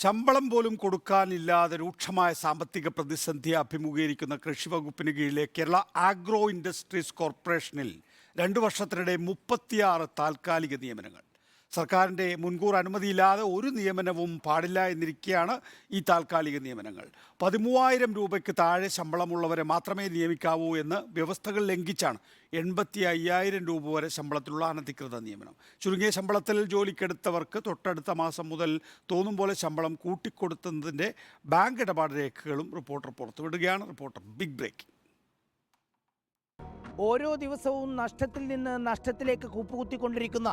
ശമ്പളം പോലും കൊടുക്കാനില്ലാതെ രൂക്ഷമായ സാമ്പത്തിക പ്രതിസന്ധി അഭിമുഖീകരിക്കുന്ന കൃഷി വകുപ്പിന് കീഴിലെ കേരള ആഗ്രോ ഇൻഡസ്ട്രീസ് കോർപ്പറേഷനിൽ രണ്ടു വർഷത്തിനിടെ മുപ്പത്തിയാറ് താൽക്കാലിക നിയമനങ്ങൾ. സർക്കാരിന്റെ മുൻകൂർ അനുമതിയില്ലാതെ ഒരു നിയമനവും പാടില്ല എന്നിരിക്കെയാണ് ഈ താൽക്കാലിക നിയമനങ്ങൾ. പതിമൂവായിരം രൂപയ്ക്ക് താഴെ ശമ്പളമുള്ളവരെ മാത്രമേ നിയമിക്കാവൂ എന്ന് വ്യവസ്ഥകൾ ലംഘിച്ചാണ് എൺപത്തി അയ്യായിരം രൂപ വരെ ശമ്പളത്തിലുള്ള അനധികൃത നിയമനം. ചുരുങ്ങിയ ശമ്പളത്തിൽ ജോലിക്കെടുത്തവർക്ക് തൊട്ടടുത്ത മാസം മുതൽ തോന്നും പോലെ ശമ്പളം കൂട്ടിക്കൊടുത്തതിന്റെ ബാങ്ക് ഇടപാട് രേഖകളും റിപ്പോർട്ടർ പുറത്തുവിടുകയാണ്. Reporter big break. ഓരോ ദിവസവും നഷ്ടത്തിൽ നിന്ന് നഷ്ടത്തിലേക്ക് കൂപ്പുകുത്തിക്കൊണ്ടിരിക്കുന്ന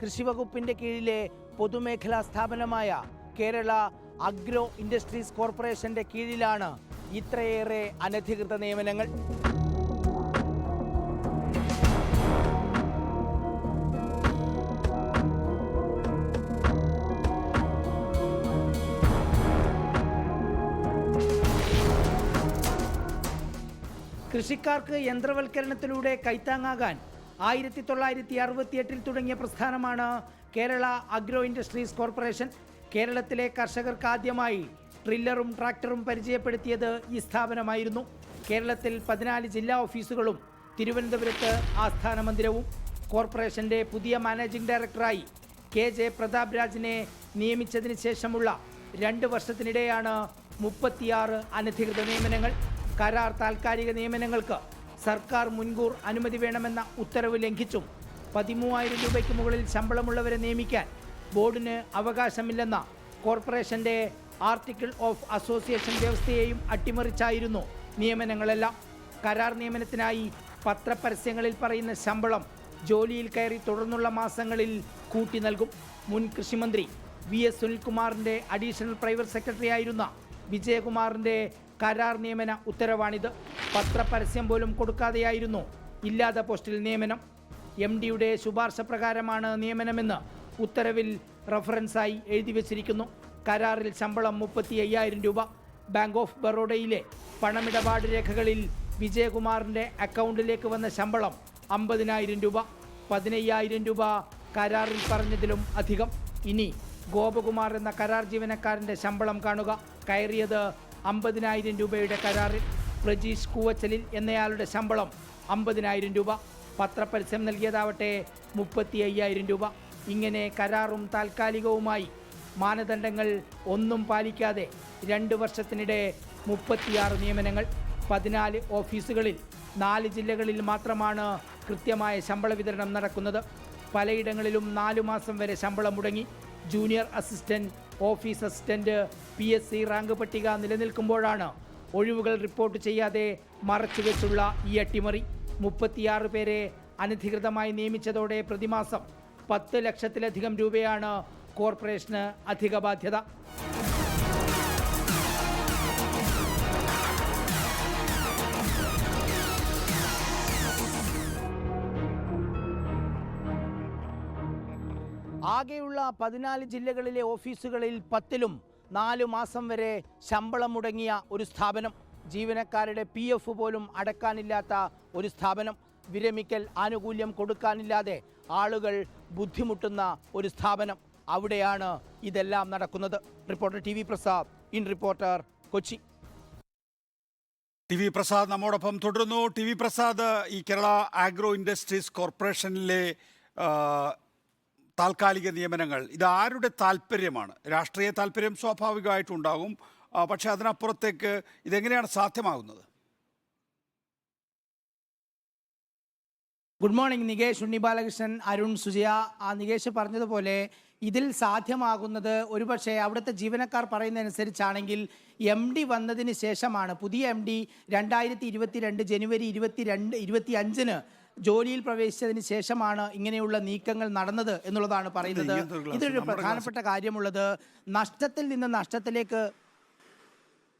കൃഷി വകുപ്പിന്റെ കീഴിലെ പൊതുമേഖലാ സ്ഥാപനമായ കേരള അഗ്രോ ഇൻഡസ്ട്രീസ് കോർപ്പറേഷന്റെ കീഴിലാണ് ഇത്രയേറെ അനധികൃത നിയമനങ്ങൾ. കൃഷിക്കാർക്ക് യന്ത്രവൽക്കരണത്തിലൂടെ കൈത്താങ്ങാകാൻ ആയിരത്തി തൊള്ളായിരത്തി അറുപത്തിയെട്ടിൽ തുടങ്ങിയ പ്രസ്ഥാനമാണ് കേരള അഗ്രോ ഇൻഡസ്ട്രീസ് കോർപ്പറേഷൻ. കേരളത്തിലെ കർഷകർക്ക് ആദ്യമായി ട്രില്ലറും ട്രാക്ടറും പരിചയപ്പെടുത്തിയത് ഈ സ്ഥാപനമായിരുന്നു. കേരളത്തിൽ പതിനാല് ജില്ലാ ഓഫീസുകളും തിരുവനന്തപുരത്ത് ആസ്ഥാന മന്ദിരവും കോർപ്പറേഷന്റെ പുതിയ മാനേജിംഗ് ഡയറക്ടറായി കെ ജെ പ്രതാപ് രാജിനെ നിയമിച്ചതിന് ശേഷമുള്ള രണ്ട് വർഷത്തിനിടെയാണ് മുപ്പത്തിയാറ് അനധികൃത നിയമനങ്ങൾ. കരാർ താൽക്കാലിക നിയമനങ്ങൾക്ക് സർക്കാർ മുൻകൂർ അനുമതി വേണമെന്ന ഉത്തരവ് ലംഘിച്ചും പതിമൂവായിരം രൂപയ്ക്ക് മുകളിൽ ശമ്പളമുള്ളവരെ നിയമിക്കാൻ ബോർഡിന് അവകാശമില്ലെന്ന കോർപ്പറേഷന്റെ ആർട്ടിക്കിൾ ഓഫ് അസോസിയേഷൻ വ്യവസ്ഥയെയും അട്ടിമറിച്ചായിരുന്നു നിയമനങ്ങളെല്ലാം. കരാർ നിയമനത്തിനായി പത്രപരസ്യങ്ങളിൽ പറയുന്ന ശമ്പളം ജോലിയിൽ കയറി തുടർന്നുള്ള മാസങ്ങളിൽ കൂട്ടി നൽകും. മുൻ കൃഷിമന്ത്രി വി എസ് സുനിൽകുമാറിന്റെ അഡീഷണൽ പ്രൈവറ്റ് സെക്രട്ടറി ആയിരുന്ന വിജയകുമാറിന്റെ കരാർ നിയമന ഉത്തരവാണിത്. പത്രപരസ്യം പോലും കൊടുക്കാതെയായിരുന്നു. ഇല്ലാത്ത പോസ്റ്റിൽ നിയമനം. എം ഡിയുടെ ശുപാർശ പ്രകാരമാണ് നിയമനമെന്ന് ഉത്തരവിൽ റഫറൻസായി എഴുതി വച്ചിരിക്കുന്നു. കരാറിൽ ശമ്പളം മുപ്പത്തി അയ്യായിരം രൂപ. ബാങ്ക് ഓഫ് ബറോഡയിലെ പണമിടപാട് രേഖകളിൽ വിജയകുമാറിന്റെ അക്കൗണ്ടിലേക്ക് വന്ന ശമ്പളം അമ്പതിനായിരം രൂപ. പതിനയ്യായിരം രൂപ കരാറിൽ പറഞ്ഞതിലും അധികം. ഇനി ഗോപകുമാർ എന്ന കരാർ ജീവനക്കാരന്റെ ശമ്പളം കാണുക. കയറിയത് അമ്പതിനായിരം രൂപയുടെ കരാറിൽ പ്രജീഷ് കൂവച്ചലിൽ എന്നയാളുടെ ശമ്പളം അമ്പതിനായിരം രൂപ. പത്രപരസ്യം നൽകിയതാവട്ടെ മുപ്പത്തി അയ്യായിരം രൂപ. ഇങ്ങനെ കരാറും താൽക്കാലികവുമായി മാനദണ്ഡങ്ങൾ ഒന്നും പാലിക്കാതെ രണ്ട് വർഷത്തിനിടെ മുപ്പത്തിയാറ് നിയമനങ്ങൾ പതിനാല് ഓഫീസുകളിൽ നാല് ജില്ലകളിൽ മാത്രമാണ് കൃത്യമായ ശമ്പള വിതരണം നടക്കുന്നത്. പലയിടങ്ങളിലും നാലു മാസം വരെ ശമ്പളം മുടങ്ങി. Junior assistant office assistant P S C rank പട്ടിക നിലനിൽക്കുമ്പോഴാണ് ഒഴിവുകൾ റിപ്പോർട്ട് ചെയ്യാതെ മറച്ചുവെച്ചുള്ള ഈ അട്ടിമറി. മുപ്പത്തിയാറ് പേരെ അനധികൃതമായി നിയമിച്ചതോടെ പ്രതിമാസം പത്ത് ലക്ഷത്തിലധികം രൂപയാണ് കോർപ്പറേഷന് അധിക ബാധ്യത. ആകെയുള്ള പതിനാല് ജില്ലകളിലെ ഓഫീസുകളിൽ പത്തിലും നാലു മാസം വരെ ശമ്പളം മുടങ്ങിയ ഒരു സ്ഥാപനം ജീവനക്കാരുടെ പി എഫ് പോലും അടക്കാനില്ലാത്ത ഒരു സ്ഥാപനം വിരമിക്കൽ ആനുകൂല്യം കൊടുക്കാനില്ലാതെ ആളുകൾ ബുദ്ധിമുട്ടുന്ന ഒരു സ്ഥാപനം. അവിടെയാണ് ഇതെല്ലാം നടക്കുന്നത്. Reporter T V Prasad in Reporter Kochi. T V Prasad നമ്മോടൊപ്പം തുടരുന്നു. ടി വി പ്രസാദ് ഈ കേരള ആഗ്രോ ഇൻഡസ്ട്രീസ് കോർപ്പറേഷനിലെ താൽക്കാലിക നിയമനങ്ങൾ ഇത് ആരുടെ താല്പര്യമാണ് രാഷ്ട്രീയ താല്പര്യം സ്വാഭാവികമായിട്ടുണ്ടാകും. പക്ഷെ അതിനപ്പുറത്തേക്ക് ഇതെങ്ങനെയാണ് സാധ്യമാകുന്നത്? Good morning Nikesh Unni Balakrishnan Arun Sujaya. ആ നികേഷ് പറഞ്ഞതുപോലെ ഇതിൽ സാധ്യമാകുന്നത് ഒരുപക്ഷെ അവിടുത്തെ ജീവനക്കാർ പറയുന്നതനുസരിച്ചാണെങ്കിൽ എം ഡി വന്നതിന് ശേഷമാണ്. പുതിയ എം ഡി രണ്ടായിരത്തി ഇരുപത്തിരണ്ട് ജനുവരി ഇരുപത്തിരണ്ട് ഇരുപത്തി അഞ്ചിന് ജോലിയിൽ പ്രവേശിച്ചതിന് ശേഷമാണ് ഇങ്ങനെയുള്ള നീക്കങ്ങൾ നടന്നത് എന്നുള്ളതാണ് പറയുന്നത്. ഇതൊരു പ്രധാനപ്പെട്ട കാര്യമുള്ളത് നഷ്ടത്തിൽ നിന്ന് നഷ്ടത്തിലേക്ക്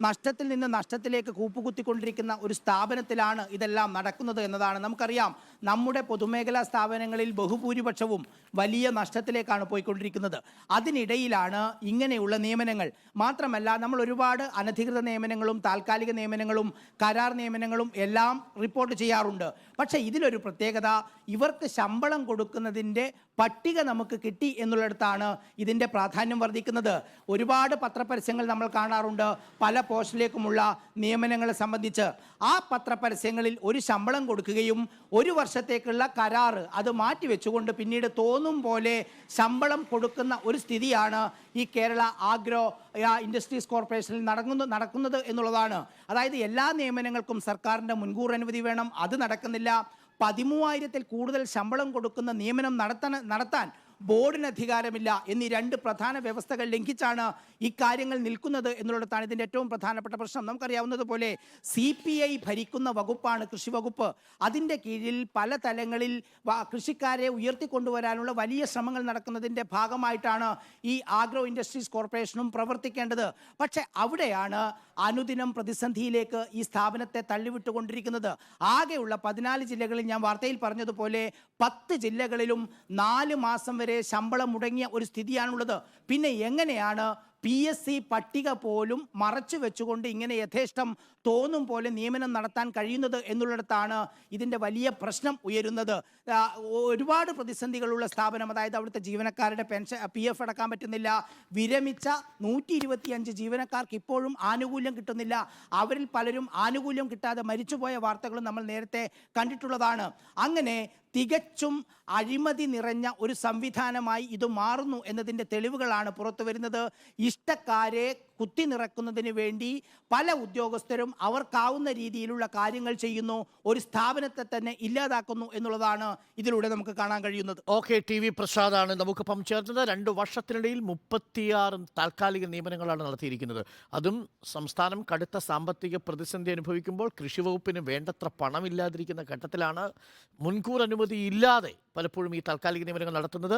നഷ്ടത്തിൽ നിന്ന് നഷ്ടത്തിലേക്ക് കൂപ്പുകുത്തിക്കൊണ്ടിരിക്കുന്ന ഒരു സ്ഥാപനത്തിലാണ് ഇതെല്ലാം നടക്കുന്നത് എന്നതാണ് നമുക്കറിയാം. നമ്മുടെ പൊതുമേഖലാ സ്ഥാപനങ്ങളിൽ ബഹുഭൂരിപക്ഷവും വലിയ നഷ്ടത്തിലേക്കാണ് പോയിക്കൊണ്ടിരിക്കുന്നത്. അതിനിടയിലാണ് ഇങ്ങനെയുള്ള നിയമനങ്ങൾ. മാത്രമല്ല നമ്മൾ ഒരുപാട് അനധികൃത നിയമനങ്ങളും താൽക്കാലിക നിയമനങ്ങളും കരാർ നിയമനങ്ങളും എല്ലാം റിപ്പോർട്ട് ചെയ്യാറുണ്ട്. പക്ഷേ ഇതിലൊരു പ്രത്യേകത ഇവർക്ക് ശമ്പളം കൊടുക്കുന്നതിന്റെ പട്ടിക നമുക്ക് കിട്ടി എന്നുള്ളിടത്താണ് ഇതിന്റെ പ്രാധാന്യം വർദ്ധിക്കുന്നത്. ഒരുപാട് പത്രപരസ്യങ്ങൾ നമ്മൾ കാണാറുണ്ട്. പല പോസ്റ്റിലേക്കുമുള്ള നിയമനങ്ങളെ സംബന്ധിച്ച് ആ പത്രപരസ്യങ്ങളിൽ ഒരു ശമ്പളം കൊടുക്കുകയും ഒരു വർഷത്തേക്കുള്ള കരാറ് അത് മാറ്റിവെച്ചുകൊണ്ട് പിന്നീട് തോന്നും പോലെ ശമ്പളം കൊടുക്കുന്ന ഒരു സ്ഥിതിയാണ് ഈ കേരള ആഗ്രോ ഇൻഡസ്ട്രീസ് കോർപ്പറേഷനിൽ നടക്കുന്നു നടക്കുന്നത് എന്നുള്ളതാണ്. അതായത് എല്ലാ നിയമനങ്ങൾക്കും സർക്കാരിന്റെ മുൻകൂർ അനുമതി വേണം അത് നടക്കുന്നില്ല. പതിമൂവായിരത്തിൽ കൂടുതൽ ശമ്പളം കൊടുക്കുന്ന നിയമനം നടത്താൻ നടത്താൻ ബോർഡിന് അധികാരമില്ല എന്നീ രണ്ട് പ്രധാന വ്യവസ്ഥകൾ ലംഘിച്ചാണ് കാര്യങ്ങൾ നിൽക്കുന്നത് എന്നുള്ളിടത്താണ് ഇതിന്റെ ഏറ്റവും പ്രധാനപ്പെട്ട പ്രശ്നം. നമുക്കറിയാവുന്നതുപോലെ സി പി ഐ ഭരിക്കുന്ന വകുപ്പാണ് കൃഷി വകുപ്പ്. അതിന്റെ കീഴിൽ പല തലങ്ങളിൽ കൃഷിക്കാരെ ഉയർത്തിക്കൊണ്ടുവരാനുള്ള വലിയ ശ്രമങ്ങൾ നടക്കുന്നതിന്റെ ഭാഗമായിട്ടാണ് ഈ ആഗ്രോ ഇൻഡസ്ട്രീസ് കോർപ്പറേഷനും പ്രവർത്തിക്കേണ്ടത്. പക്ഷേ അവിടെയാണ് അനുദിനം പ്രതിസന്ധിയിലേക്ക് ഈ സ്ഥാപനത്തെ തള്ളിവിട്ടുകൊണ്ടിരിക്കുന്നത്. ആകെയുള്ള പതിനാല് ജില്ലകളിൽ ഞാൻ വാർത്തയിൽ പറഞ്ഞതുപോലെ പത്ത് ജില്ലകളിലും നാല് മാസം വരെ ശമ്പളം മുടങ്ങിയ ഒരു സ്ഥിതിയാണുള്ളത്. പിന്നെ എങ്ങനെയാണ് പി എസ് സി പട്ടിക പോലും മറച്ചു വെച്ചുകൊണ്ട് ഇങ്ങനെ യഥേഷ്ടം തോന്നും പോലെ നിയമനം നടത്താൻ കഴിയുന്നത് എന്നുള്ളിടത്താണ് ഇതിന്റെ വലിയ പ്രശ്നം ഉയരുന്നത്. ഒരുപാട് പ്രതിസന്ധികളുള്ള സ്ഥാപനം അതായത് അവിടുത്തെ ജീവനക്കാരുടെ പെൻഷൻ പി എഫ് അടക്കാൻ പറ്റുന്നില്ല. വിരമിച്ച നൂറ്റി ഇരുപത്തിയഞ്ച് ജീവനക്കാർക്ക് ഇപ്പോഴും ആനുകൂല്യം കിട്ടുന്നില്ല. അവരിൽ പലരും ആനുകൂല്യം കിട്ടാതെ മരിച്ചുപോയ വാർത്തകളും നമ്മൾ നേരത്തെ കണ്ടിട്ടുള്ളതാണ്. അങ്ങനെ തികച്ചും അഴിമതി നിറഞ്ഞ ഒരു സംവിധാനമായി ഇത് മാറുന്നു എന്നതിന്റെ തെളിവുകളാണ് പുറത്തു വരുന്നത്. ഇഷ്ടക്കാരെ കുത്തി നിറക്കുന്നതിന് വേണ്ടി പല ഉദ്യോഗസ്ഥരും അവർക്കാവുന്ന രീതിയിലുള്ള കാര്യങ്ങൾ ചെയ്യുന്നു ഒരു സ്ഥാപനത്തെ തന്നെ ഇല്ലാതാക്കുന്നു എന്നുള്ളതാണ് ഇതിലൂടെ നമുക്ക് കാണാൻ കഴിയുന്നത്. ഓക്കെ ടി വി പ്രസാദാണ് നമുക്കിപ്പം ചേർന്നത്. രണ്ട് വർഷത്തിനിടയിൽ മുപ്പത്തിയാറ് താൽക്കാലിക നിയമനങ്ങളാണ് നടത്തിയിരിക്കുന്നത്. അതും സംസ്ഥാനം കടുത്ത സാമ്പത്തിക പ്രതിസന്ധി അനുഭവിക്കുമ്പോൾ കൃഷി വകുപ്പിന് വേണ്ടത്ര പണമില്ലാതിരിക്കുന്ന ഘട്ടത്തിലാണ് മുൻകൂർ അനുമതി ഇല്ലാതെ പലപ്പോഴും ഈ താൽക്കാലിക നിയമനങ്ങൾ നടത്തുന്നത്.